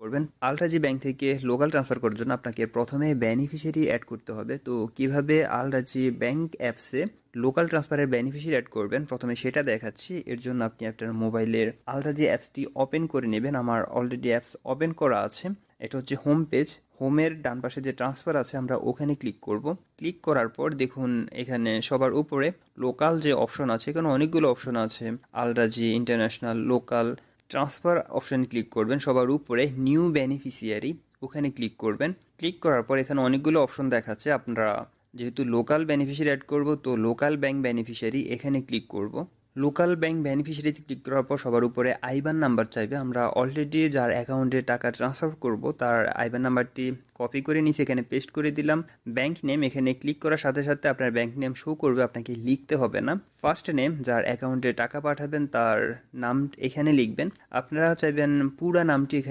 করবেন। Al Rajhi bank থেকে local transfer করার জন্য আপনাকে প্রথমে বেনিফিশিয়ারি অ্যাড করতে হবে। তো কীভাবে আলরাজি ব্যাংক অ্যাপসে লোকাল ট্রান্সফারের বেনিফিশিয়ারি অ্যাড করবেন? প্রথমে সেটা দেখাচ্ছি। এর জন্য আপনি আপনার মোবাইলের আলরাজি অ্যাপসটি ওপেন করে নেবেন। আমার অলরেডি অ্যাপস ওপেন করা আছে। এটা হচ্ছে হোম পেজ হোমের ডান পাশে যে ট্রান্সফার আছে, আমরা ওখানে ক্লিক করব। ক্লিক করার পর দেখুন, এখানে সবার উপরে লোকাল যে অপশন আছে, এখানে অনেকগুলো অপশন আছে। Al Rajhi international local transfer অপশানে ক্লিক করবেন, সবার উপরে নিউ বেনিফিসিয়ারি ওখানে ক্লিক করবেন। ক্লিক করার পর এখানে অনেকগুলো অপশন দেখাচ্ছে, আপনারা যেহেতু লোকাল বেনিফিশিয়ারি অ্যাড করব, তো লোকাল ব্যাংক বেনিফিশিয়ারি এখানে ক্লিক করব। লোকাল ব্যাংক বেনিফিশিয়ারিতে ক্লিক করার পর সবার উপরে আইবান নাম্বার চাইবে। আমরা অলরেডি যার অ্যাকাউন্টে টাকা ট্রান্সফার করব, তার আইবান নাম্বারটি কপি করে নিচে এখানে পেস্ট করে দিলাম। ব্যাংক নেম এখানে ক্লিক করার সাথে সাথে আপনার ব্যাংক নেম শো করবে, আপনাকে লিখতে হবে না। ফার্স্ট নেম যার অ্যাকাউন্টে টাকা পাঠাবেন, তার নাম এখানে লিখবেন। আপনারা চাইবেন পুরা নামটি